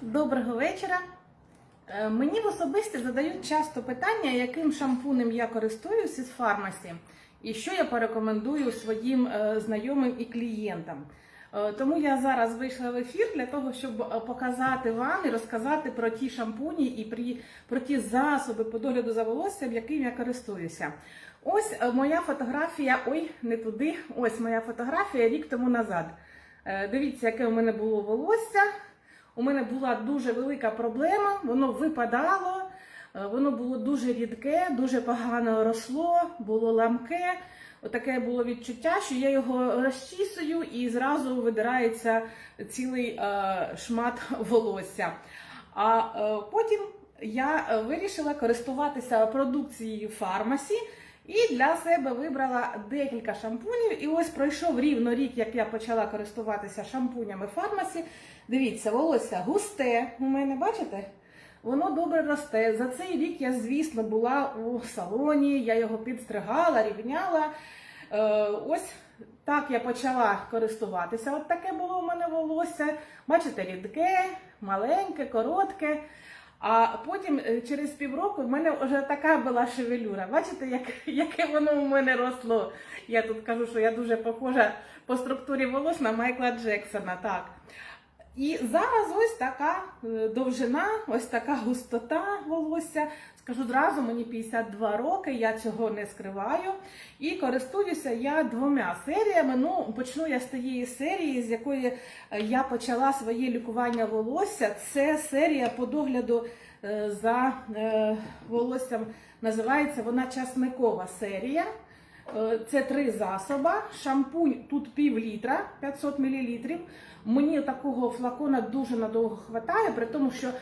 Доброго вечора. Е, Мені в особисті задають часто питання, яким шампунем я користуюсь із фармасі і що я порекомендую своїм е, знайомим і клієнтам. Е, Тому я зараз вийшла в ефір для того, щоб показати вам і розказати про ті шампуні і про ті засоби по догляду за волоссям, яким я користуюся. Ось моя фотографія. Ой, не туди. Ось моя фотографія рік тому назад. Дивіться, яке у мене було волосся. У мене була дуже велика проблема, воно випадало, е, воно було дуже рідке, дуже погано росло, було ламке. Отаке було відчуття, що я його розчісую і зразу видирається цілий е, шмат волосся. А е, потім я вирішила користуватися продукцією фармасі. І для себе вибрала декілька шампунів. І ось пройшов рівно рік, як я почала користуватися шампунями фармасі. Дивіться, волосся густе у мене, бачите? Воно добре росте. За цей рік я, звісно, була у салоні, я його підстригала, рівняла. Е, ось так я почала користуватися. От таке було у мене волосся. Бачите, рідке, маленьке, коротке. А потім е, через півроку в мене вже така була шевелюра. Бачите, як, яке воно у мене росло. Я тут кажу, що я дуже похожа по структурі волос на Майкла Джексона. Так. І зараз ось така е, довжина, ось така густота волосся. Скажу зразу, мені 52 роки, я цього не скриваю. І користуюся я двома серіями. Ну, почну я з тієї серії, з якої е, я почала своє лікування волосся. Це серія по догляду е, за е, волоссям. Називається вона часникова серія. Це три засоби. Шампунь тут пів літра, 500 мл. Мені такого флакона дуже надовго хватає, при тому, що е,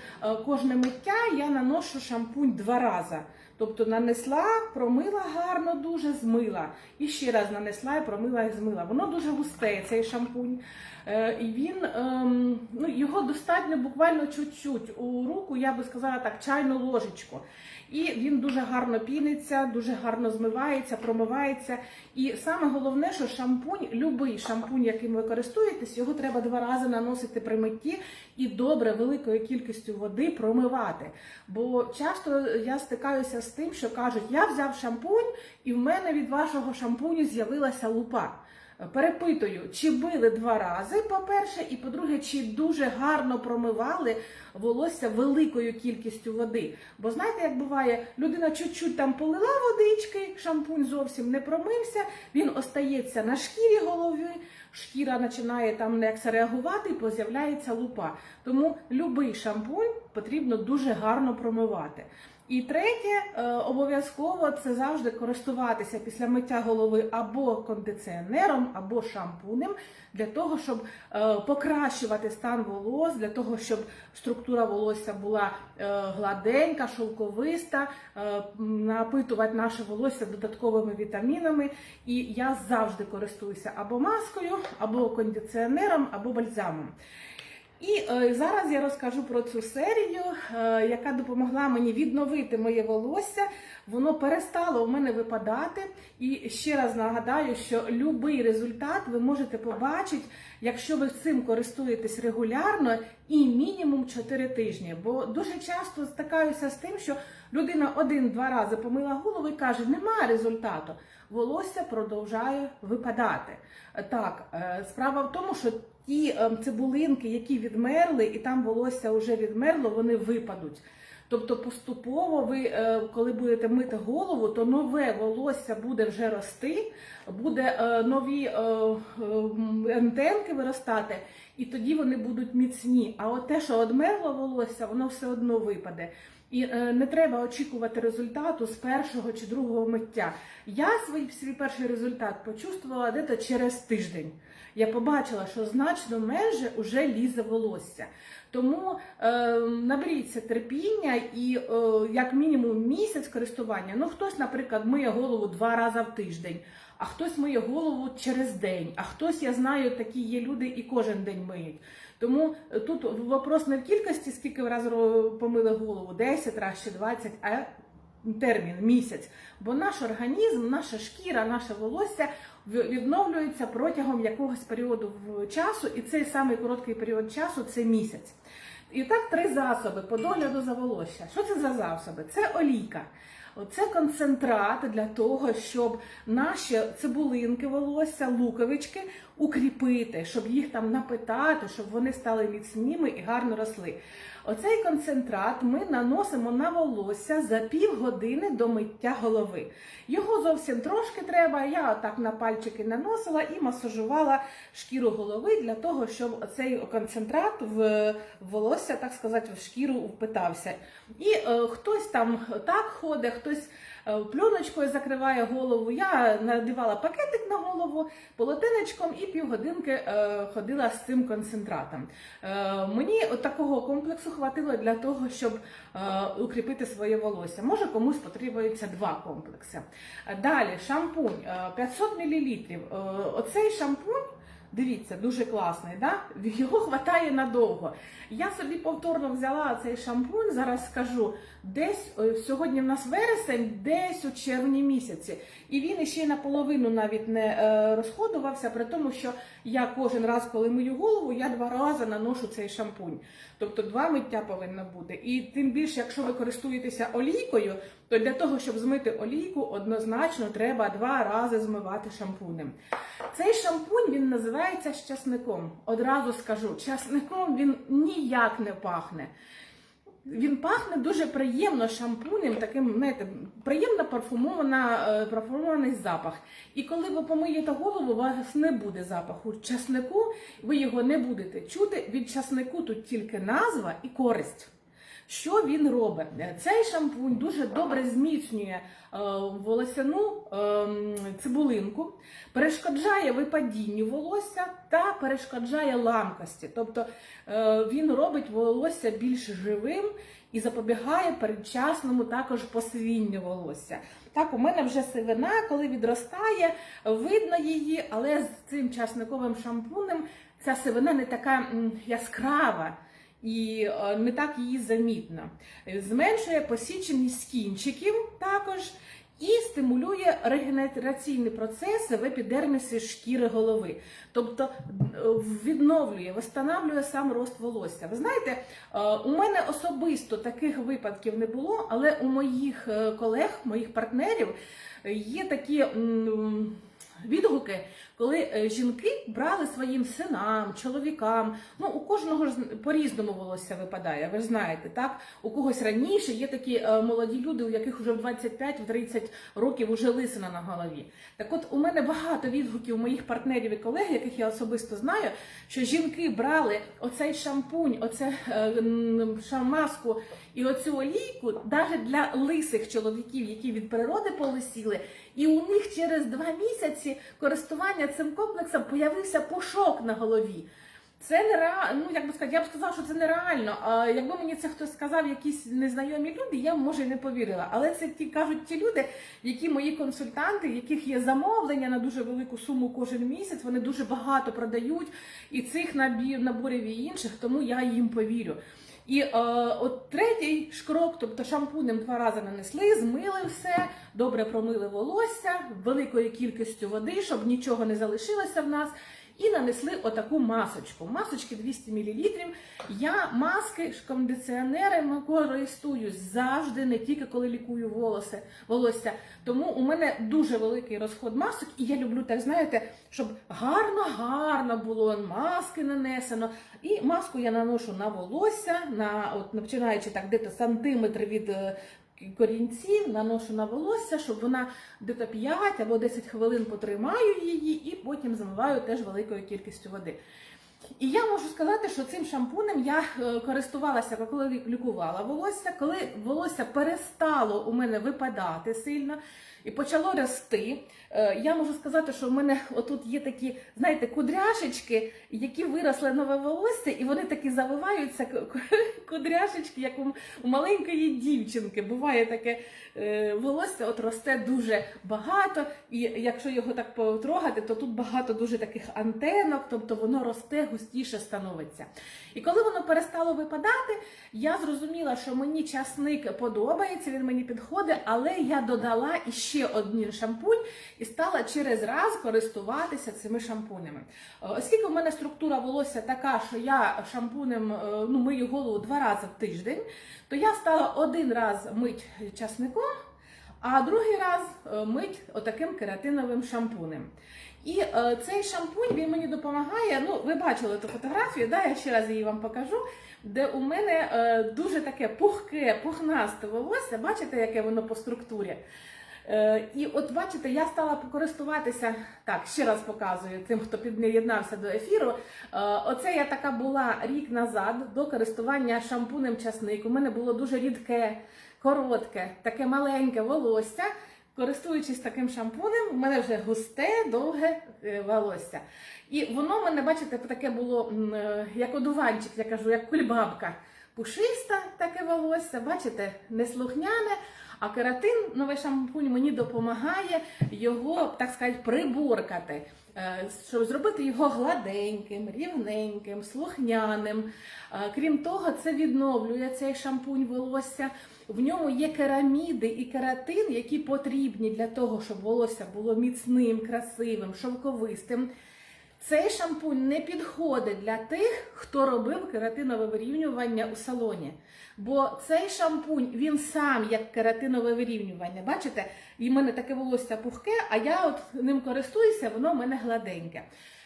кожне миття я наношу шампунь два рази. Тобто нанесла, промила гарно, дуже змила. І ще раз нанесла і промила і змила. Воно дуже густе, цей шампунь. Е, І він ем, ну, його достатньо буквально чуть-чуть у руку, я би сказала так, чайну ложечку. І він дуже гарно піниться, дуже гарно змивається, промивається. І саме головне, що шампунь, любий шампунь, яким ви користуєтесь, його треба два рази наносити при митті і добре великою кількістю води промивати. Бо часто я стикаюся з тим, що кажуть, я взяв шампунь, і в мене від вашого шампуню з'явилася лупа. Перепитую, чи били два рази, по-перше, і по-друге, чи дуже гарно промивали волосся великою кількістю води. Бо знаєте, як буває, людина чуть-чуть там полила водички, шампунь зовсім не промився, він остається на шкірі голови, шкіра починає там як реагувати, і поз'являється лупа. Тому будь-який шампунь потрібно дуже гарно промивати. І третє, е, обов'язково це завжди користуватися після миття голови або кондиціонером, або шампунем для того, щоб е, покращувати стан волос, для того, щоб структура волосся була е, гладенька, шовковиста, напитувати наше волосся додатковими вітамінами. І я завжди користуюся або маскою, або кондиціонером, або бальзамом. І е, зараз я розкажу про цю серію, е, яка допомогла мені відновити моє волосся. Воно перестало у мене випадати. І ще раз нагадаю, що будь-який результат ви можете побачити, якщо ви цим користуєтесь регулярно і мінімум 4 тижні. Бо дуже часто стикаюся з тим, що людина один-два рази помила голову і каже, немає результату. Волосся продовжує випадати. Так, е, справа в тому, що ті е, цибулинки, які відмерли, і там волосся вже відмерло, вони випадуть. Тобто поступово ви, е, коли будете мити голову, то нове волосся буде вже рости, буде е, нові е, е, антенки виростати, і тоді вони будуть міцні. А от те, що одмерло волосся, воно все одно випаде. І не треба очікувати результату з першого чи другого миття. Я свій, свій перший результат почувствувала десь через тиждень. Я побачила, що значно менше вже лізе волосся. Тому е, наберіться терпіння і е, як мінімум місяць користування. Ну хтось, наприклад, миє голову два рази в тиждень, а хтось миє голову через день, а хтось, я знаю, такі є люди і кожен день миють. Тому е, тут вопрос не в кількості, скільки разів помили голову, 10 разів чи 20, а термін місяць. Бо наш організм, наша шкіра, наше волосся відновлюється протягом якогось періоду часу, і цей самий короткий період часу це місяць. І так три засоби по догляду за волосся. Що це за засоби? Це олійка. Це концентрат для того, щоб наші цибулинки волосся, луковички укріпити, щоб їх там напитати, щоб вони стали міцніми і гарно росли. Оцей концентрат ми наносимо на волосся за півгодини до миття голови. Його зовсім трошки треба. Я отак на пальчики наносила і масажувала шкіру голови для того, щоб цей концентрат в волосся, так сказати, в шкіру впитався. І е, хтось там так ходить, хтось е, пленочкою закриває голову. Я надівала пакетик на голову полотенечком і півгодинки е, ходила з цим концентратом. Е, мені от такого комплексу хватило для того, щоб е, укріпити своє волосся. Може комусь потрібується два комплекси. Далі шампунь е, 500 мл. Оцей шампунь. Дивіться, дуже класний, да? його хватає надовго. Я собі повторно взяла цей шампунь, зараз скажу, десь е, сьогодні в нас вересень, десь у червні місяці. І він ще наполовину навіть не е, розходувався, при тому, що я кожен раз, коли мию голову, я два рази наношу цей шампунь. Тобто два миття повинно бути. І тим більше, якщо ви користуєтеся олійкою, то для того, щоб змити олійку, однозначно треба два рази змивати шампунем. Цей шампунь він називається з часником. Одразу скажу, часником він ніяк не пахне. Він пахне дуже приємно шампунем, таким, знаєте, приємно парфумована, е, парфумований запах. І коли ви помиєте голову, у вас не буде запаху часнику, ви його не будете чути. Від часнику тут тільки назва і користь. Що він робить? Цей шампунь дуже добре зміцнює е, волосяну е, цибулинку, перешкоджає випадінню волосся та перешкоджає ламкості. Тобто е, він робить волосся більш живим і запобігає передчасному також посивінню волосся. Так, у мене вже сивина, коли відростає, видно її, але з цим часниковим шампунем ця сивина не така яскрава і е, не так її замітно. Зменшує посіченість кінчиків також і стимулює регенераційні процеси в епідермісі шкіри голови. Тобто е, відновлює, встановлює сам рост волосся. Ви знаєте, е, у мене особисто таких випадків не було, але у моїх колег, моїх партнерів є такі. Відгуки, коли е, жінки брали своїм синам, чоловікам. Ну у кожного ж по-різному волосся випадає. Ви ж знаєте, так у когось раніше є такі е, молоді люди, у яких вже в 25-30 років вже лисина на голові. Так, от у мене багато відгуків моїх партнерів і колег, яких я особисто знаю, що жінки брали оцей шампунь, оце е, шамаску і оцю олійку, навіть для лисих чоловіків, які від природи полисіли. І у них через два місяці користування цим комплексом появився пушок на голові. Це нереально, ну як би сказати, я б сказала, що це нереально. А якби мені це хтось сказав, якісь незнайомі люди, я може і не повірила. Але це ті кажуть ті люди, які мої консультанти, яких є замовлення на дуже велику суму кожен місяць. Вони дуже багато продають і цих наборів і інших, тому я їм повірю. І е, от третій шкрок, тобто шампунем два рази нанесли, змили все, добре промили волосся великою кількістю води, щоб нічого не залишилося в нас. І нанесли отаку масочку. Масочки 200 мл. Я маски, ж кондиціонерами користуюсь завжди, не тільки коли лікую волоси, волосся. Тому у мене дуже великий розход масок, і я люблю так, знаєте, щоб гарно-гарно було маски нанесено. І маску я наношу на волосся, на от починаючи так, десь сантиметр від е, корінців, наношу на волосся, щоб вона дето 5 або 10 хвилин потримаю її, і потім замиваю теж великою кількістю води. І я можу сказати, що цим шампунем я е, користувалася, коли лікувала волосся, коли волосся перестало у мене випадати сильно і почало рости. е, Я можу сказати, що в мене отут є такі, знаєте, кудряшечки, які виросли нове волосся, і вони такі завиваються, кудряшечки, як у, у маленької дівчинки. Буває таке е, волосся, от росте дуже багато, і якщо його так потрогати, то тут багато дуже таких антенок, тобто воно росте, густіше становиться. І коли воно перестало випадати, я зрозуміла, що мені часник подобається, він мені підходить, але я додала іще ще один шампунь і стала через раз користуватися цими шампунями. Е, Оскільки в мене структура волосся така, що я шампунем е, ну, мию голову два рази в тиждень, то я стала один раз мить часником, а другий раз е, мить отаким кератиновим шампунем. І е, цей шампунь він мені допомагає. Ну, ви бачили ту фотографію, да, я ще раз її вам покажу, де у мене е, дуже таке пухке, пухнасте волосся. Бачите, яке воно по структурі? Е, і от бачите, я стала користуватися, так, ще раз показую тим, хто під'єднався до ефіру. Е, оце я така була рік назад до користування шампунем часник. У мене було дуже рідке, коротке, таке маленьке волосся. Користуючись таким шампунем, у мене вже густе, довге е, волосся. І воно мене, бачите, таке було як одуванчик, я кажу, як кульбабка. Пушиста таке волосся, бачите, неслухняне. А кератин, новий шампунь, мені допомагає його, так сказати, приборкати, е, щоб зробити його гладеньким, рівненьким, слухняним. Е, Крім того, це відновлює цей шампунь волосся. В ньому є кераміди і кератин, які потрібні для того, щоб волосся було міцним, красивим, шовковистим. Цей шампунь не підходить для тих, хто робив кератинове вирівнювання у салоні. Бо цей шампунь він сам як кератинове вирівнювання. Бачите, і в мене таке волосся пухке, а я от ним користуюся, воно в мене гладеньке.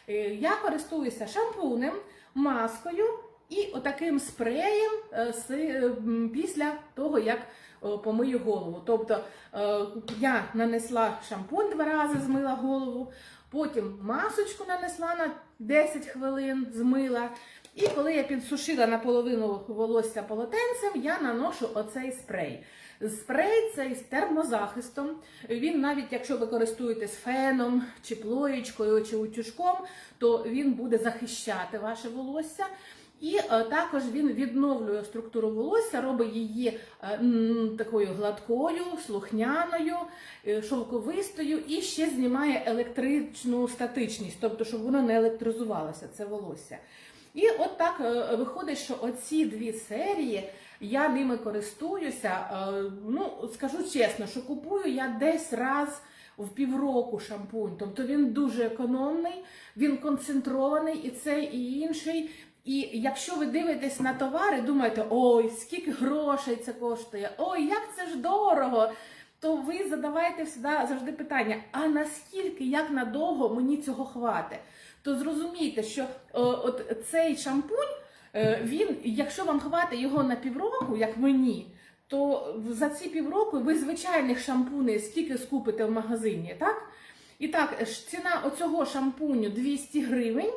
Е, Я користуюся шампунем, маскою і отаким спреєм е, е, після того, як помию голову. Тобто я нанесла шампунь два рази, змила голову, потім масочку нанесла на 10 хвилин, змила. І коли я підсушила наполовину волосся полотенцем, я наношу оцей спрей. Спрей цей з термозахистом. Він навіть якщо ви користуєтесь феном, чи плоєчкою, чи утюжком, то він буде захищати ваше волосся. І е, також він відновлює структуру волосся, робить її е, такою гладкою, слухняною, е, шовковистою і ще знімає електричну статичність, тобто, щоб воно не електризувалося, це волосся. І от так виходить, що оці дві серії я ними користуюся. Ну, скажу чесно, що купую я десь раз в півроку шампунь. Тобто він дуже економний, він концентрований і цей, і інший. І якщо ви дивитесь на товари, думаєте, ой, скільки грошей це коштує, ой, як це ж дорого. То ви задавайте завжди питання: а наскільки, як надовго мені цього хватить? То зрозумійте, що о, от цей шампунь, е, він, якщо вам хватить його на півроку, як мені, то за ці півроку ви звичайних шампуней скільки скупите в магазині, так? І так, ціна оцього шампуню 200 гривень.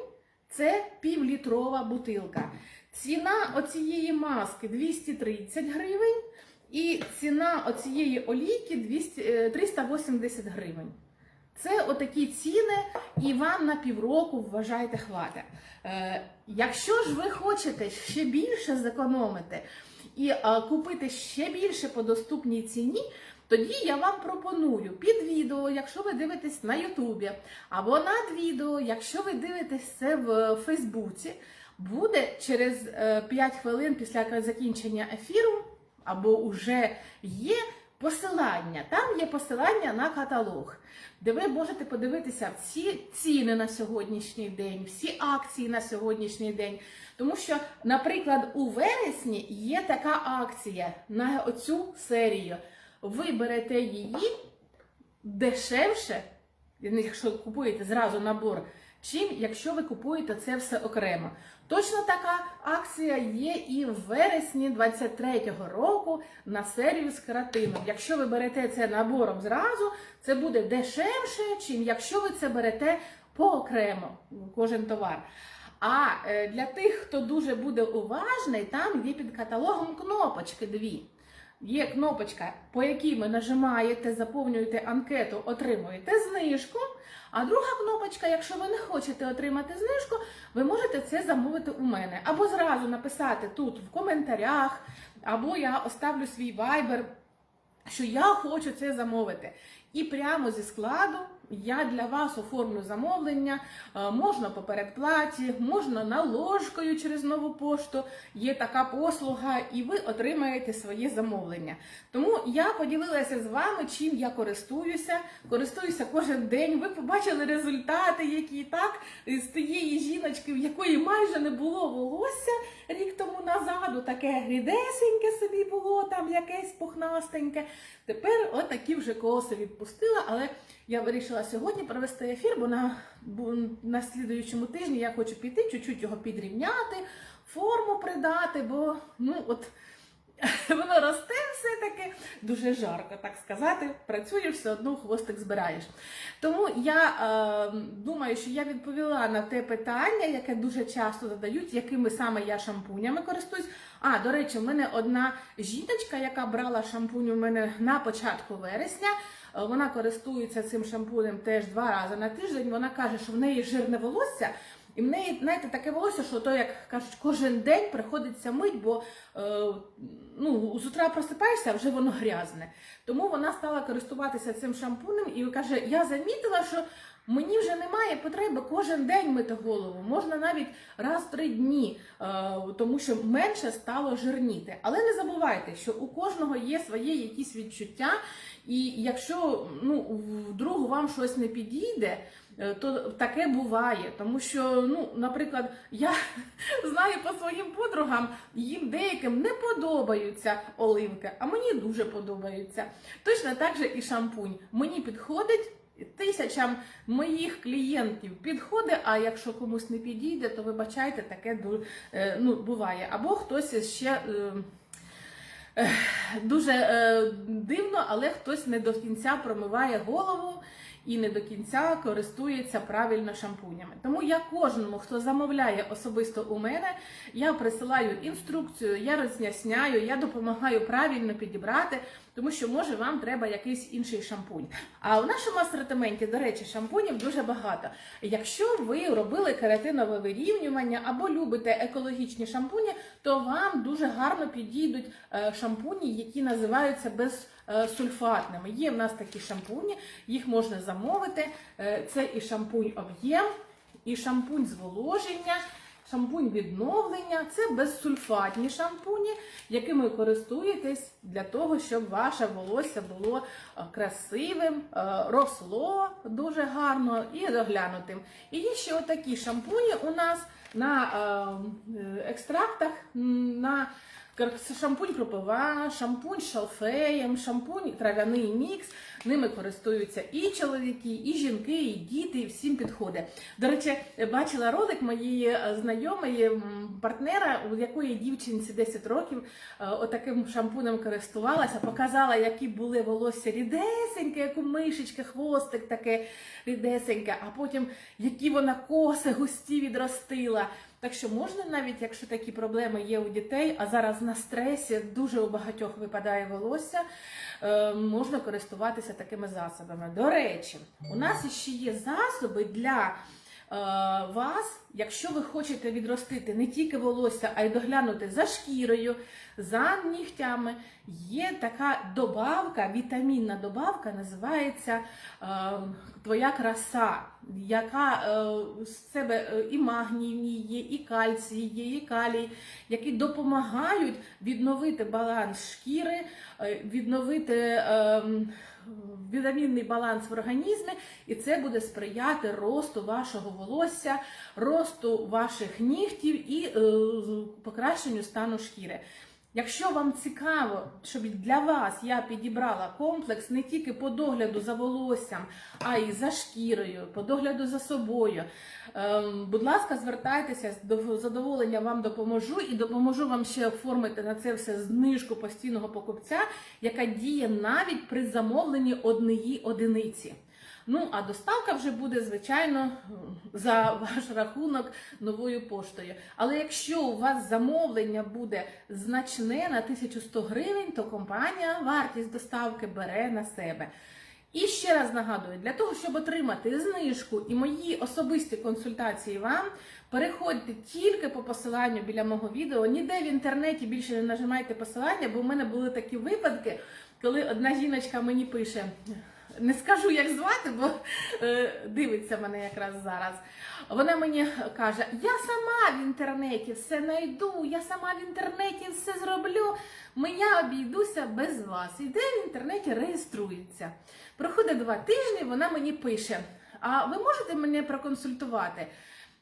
Це півлітрова бутилка. Ціна оцієї маски 230 гривень, і ціна оцієї олійки 200, е, 380 гривень. Це отакі ціни, і вам на півроку вважайте хватить. Е, якщо ж ви хочете ще більше зекономити і е, купити ще більше по доступній ціні, тоді я вам пропоную під відео, якщо ви дивитесь на Ютубі, або над відео, якщо ви дивитесь це в Фейсбуці, буде через е, 5 хвилин після закінчення ефіру, або уже є посилання. Там є посилання на каталог, де ви можете подивитися всі ціни на сьогоднішній день, всі акції на сьогоднішній день. Тому що, наприклад, у вересні є така акція на оцю серію. Ви берете її дешевше, якщо купуєте зразу набор, чим якщо ви купуєте це все окремо. Точно така акція є і в вересні 23-го року на серію з кератином. Якщо ви берете це набором зразу, це буде дешевше, чим якщо ви це берете поокремо кожен товар. А е, для тих, хто дуже буде уважний, там є під каталогом кнопочки дві. Є кнопочка, по якій ви нажимаєте, заповнюєте анкету, отримуєте знижку. А друга кнопочка, якщо ви не хочете отримати знижку, ви можете це замовити у мене. Або зразу написати тут в коментарях, або я оставлю свій вайбер, що я хочу це замовити. І прямо зі складу я для вас оформлю замовлення, е, можна по передплаті, можна наложкою через нову пошту. Є така послуга, і ви отримаєте своє замовлення. Тому я поділилася з вами, чим я користуюся. Користуюся кожен день. Ви побачили результати, які так з тієї жіночки, в якої майже не було волосся рік тому назаду, таке рідесеньке собі було, там якесь пухнастеньке. Тепер отакі вже коси відпустила, але я вирішила сьогодні провести ефір, бо на, бо на слідуючому тижні я хочу піти, чуть-чуть його підрівняти, форму придати, бо ну от. Воно росте все-таки дуже жарко, так сказати. Працює все одно хвостик збираєш. Тому я е, думаю, що я відповіла на те питання, яке дуже часто задають, якими саме я шампунями користуюсь. А, до речі, в мене одна жіночка, яка брала шампунь у мене на початку вересня. е, Вона користується цим шампунем теж два рази на тиждень. Вона каже, що в неї жирне волосся. І в неї, знаєте, таке волосся, що то, як кажуть, кожен день приходиться мить, бо е, ну, з утра просипаєшся, а вже воно грязне. Тому вона стала користуватися цим шампунем і каже: я замітила, що мені вже немає потреби кожен день мити голову, можна навіть раз в три дні, е, тому що менше стало жирніти. Але не забувайте, що у кожного є своє якісь відчуття, і якщо ну, вдруг вам щось не підійде. е, То таке буває, тому що, ну, наприклад, я знаю по своїм подругам, їм деяким не подобаються оливки, а мені дуже подобаються. Точно так же і шампунь. Мені підходить. Тисячам моїх клієнтів підходить, а якщо комусь не підійде, то вибачайте, таке е, ну, буває. Або хтось ще е, дуже е, дивно, але хтось не до кінця промиває голову і не до кінця користується правильно шампунями. Тому я кожному, хто замовляє особисто у мене, я присилаю інструкцію, я роз'ясняю, я допомагаю правильно підібрати, тому що може вам треба якийсь інший шампунь. А у нашому асортименті, до речі, шампунів дуже багато. Якщо ви робили кератинове вирівнювання або любите екологічні шампуні, то вам дуже гарно підійдуть е, шампуні, які називаються безсульфатними. Є в нас такі шампуні, їх можна замовити. Е, Це і шампунь об'єм, і шампунь зволоження. Шампунь відновлення це безсульфатні шампуні, якими користуєтесь для того, щоб ваше волосся було е, красивим, е, росло дуже гарно і доглянутим. І є ще отакі шампуні у нас на е, екстрактах, на шампунь кропива, шампунь з шалфеєм, шампунь трав'яний мікс. Ними користуються і чоловіки, і жінки, і діти, і всім підходить. До речі, бачила ролик моєї е, знайомої партнера, у якої дівчинці 10 років е, отаким шампунем користувалася, показала, які були волосся рідесеньке, як у мишечки, хвостик таке рідесеньке, а потім які вона коси густі відростила. Так що можна навіть, якщо такі проблеми є у дітей, а зараз на стресі дуже у багатьох випадає волосся, е, можна користуватися такими засобами. До речі, у нас ще є засоби для вас, якщо ви хочете відростити не тільки волосся, а й доглянути за шкірою, за нігтями. Є така добавка, вітамінна добавка, називається е, Твоя краса, яка е, з себе е, і магній є, і кальцій є, і калій, які допомагають відновити баланс шкіри, е, відновити е, вітамінний баланс в організмі, і це буде сприяти росту вашого волосся, росту ваших нігтів і е, покращенню стану шкіри. Якщо вам цікаво, щоб для вас я підібрала комплекс не тільки по догляду за волоссям, а й за шкірою, по догляду за собою, ем, будь ласка, звертайтеся з дов- задоволення вам допоможу і допоможу вам ще оформити на це все знижку постійного покупця, яка діє навіть при замовленні однієї одиниці. Ну, а доставка вже буде, звичайно, за ваш рахунок новою поштою. Але якщо у вас замовлення буде значне на 1100 гривень, то компанія вартість доставки бере на себе. І ще раз нагадую, для того, щоб отримати знижку і мої особисті консультації вам, переходьте тільки по посиланню біля мого відео. Ніде в інтернеті більше не нажимайте посилання, бо в мене були такі випадки, коли одна жіночка мені пише. Не скажу, як звати, бо е, дивиться мене якраз зараз. Вона мені каже: я сама в інтернеті все знайду, я сама в інтернеті все зроблю. Я обійдуся без вас. Іде в інтернеті, реєструється. Проходить два тижні, вона мені пише: А ви можете мене проконсультувати?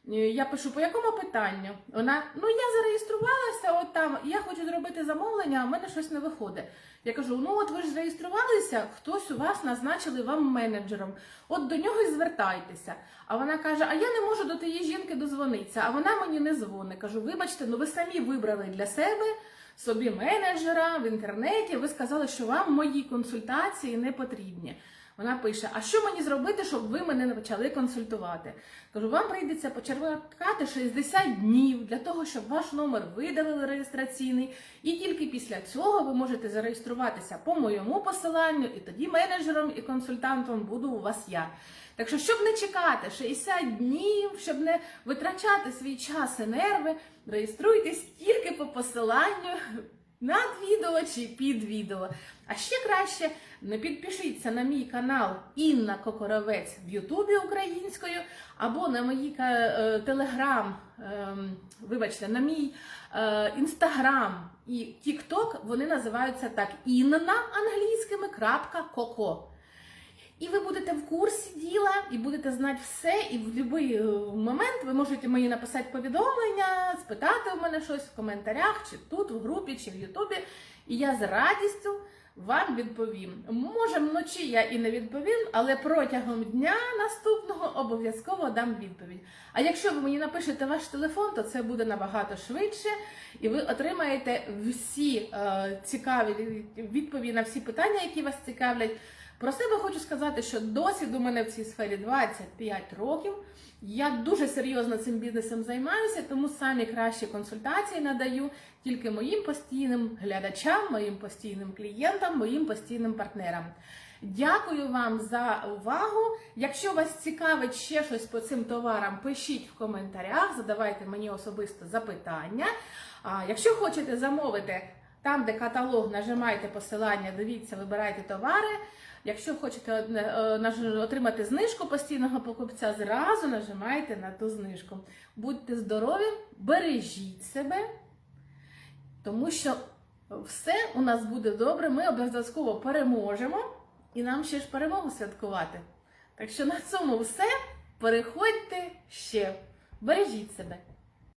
Е, Я пишу, по якому питанню? Вона, ну я зареєструвалася, от там, я хочу зробити замовлення, а в мене щось не виходить. Я кажу: ну от ви ж зареєструвалися, хтось у вас назначили вам менеджером. От до нього і звертайтеся. А вона каже: А я не можу до тієї жінки дозвонитися, а вона мені не дзвонить. Кажу, вибачте, ну ви самі вибрали для себе собі менеджера в інтернеті. Ви сказали, що вам мої консультації не потрібні. Вона пише: А що мені зробити, щоб ви мене не почали консультувати? Кажу, вам прийдеться почекати 60 днів для того, щоб ваш номер видалили реєстраційний, і тільки після цього ви можете зареєструватися по моєму посиланню, і тоді менеджером і консультантом буду у вас я. Так що, щоб не чекати 60 днів, щоб не витрачати свій час і нерви, реєструйтесь тільки по посиланню над відео чи під відео. А ще краще не підпишіться на мій канал Інна Кокоровець в Ютубі українською, або на мої е, телеграм, ем, вибачте, на мій е, інстаграм і Тікток, вони називаються так Інна англійськими коко. І ви будете в курсі діла, і будете знати все, і в будь-який момент ви можете мені написати повідомлення, спитати у мене щось в коментарях, чи тут, в групі, чи в Ютубі. І я з радістю вам відповім. Може, вночі я і не відповім, але протягом дня наступного обов'язково дам відповідь. А якщо ви мені напишете ваш телефон, то це буде набагато швидше, і ви отримаєте всі е, цікаві відповіді на всі питання, які вас цікавлять. Про себе хочу сказати, що досвід у мене в цій сфері 25 років. Я дуже серйозно цим бізнесом займаюся, тому самі кращі консультації надаю тільки моїм постійним глядачам, моїм постійним клієнтам, моїм постійним партнерам. Дякую вам за увагу. Якщо вас цікавить ще щось по цим товарам, пишіть в коментарях, задавайте мені особисто запитання. Якщо хочете замовити там, де каталог, нажимайте посилання, дивіться, вибирайте товари. Якщо хочете е, отримати знижку постійного покупця, зразу нажимайте на ту знижку. Будьте здорові, бережіть себе, тому що все у нас буде добре, ми обов'язково переможемо і нам ще ж перемогу святкувати. Так що на цьому все. Переходьте ще. Бережіть себе.